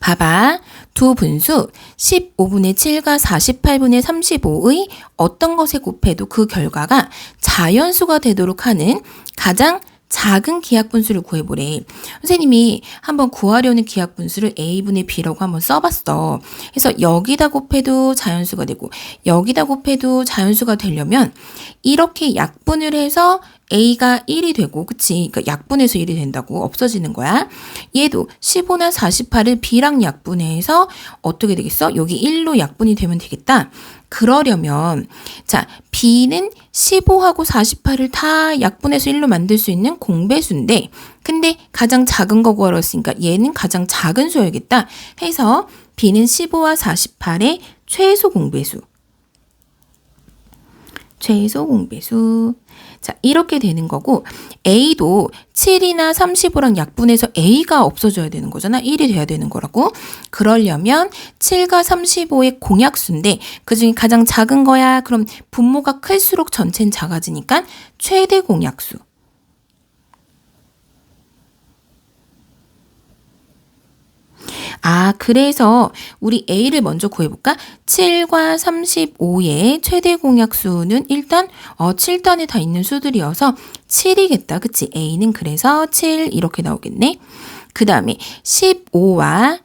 봐봐. 두 분수 15분의 7과 48분의 35의 어떤 것에 곱해도 그 결과가 자연수가 되도록 하는 가장 작은 기하분수를 구해보래. 선생님이 한번 구하려는 기하분수를 a분의 b라고 한번 써봤어. 그래서 여기다 곱해도 자연수가 되고 여기다 곱해도 자연수가 되려면 이렇게 약분을 해서 a가 1이 되고 그치? 그러니까 약분해서 1이 된다고 없어지는 거야. 얘도 15나 48을 b랑 약분해서 어떻게 되겠어? 여기 1로 약분이 되면 되겠다. 그러려면 자 b는 15하고 48을 다 약분해서 1로 만들 수 있는 공배수인데 근데 가장 작은 거 구하러으니까 얘는 가장 작은 수여야겠다 해서 b는 15와 48의 최소 공배수 최소 공배수. 자, 이렇게 되는 거고, A도 7이나 35랑 약분해서 A가 없어져야 되는 거잖아. 1이 돼야 되는 거라고. 그러려면 7과 35의 공약수인데, 그 중에 가장 작은 거야. 그럼 분모가 클수록 전체는 작아지니까 최대 공약수. 아, 그래서 우리 A를 먼저 구해볼까? 7과 35의 최대 공약수는 일단 어, 7단에 다 있는 수들이어서 7이겠다. 그치? A는 그래서 7 이렇게 나오겠네. 그 다음에 15와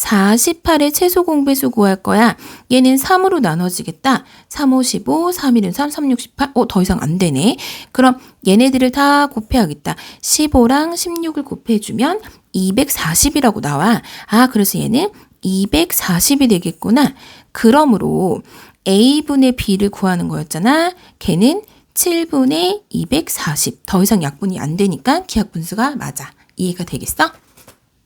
48의 최소 공배수 구할 거야. 얘는 3으로 나눠지겠다. 3, 5, 15, 3, 1은 3, 3, 6, 18. 어, 더 이상 안 되네. 그럼 얘네들을 다 곱해야겠다. 15랑 16을 곱해주면 240이라고 나와. 아, 그래서 얘는 240이 되겠구나. 그러므로 A분의 B를 구하는 거였잖아. 걔는 7분의 240. 더 이상 약분이 안 되니까 기하분수가 맞아. 이해가 되겠어?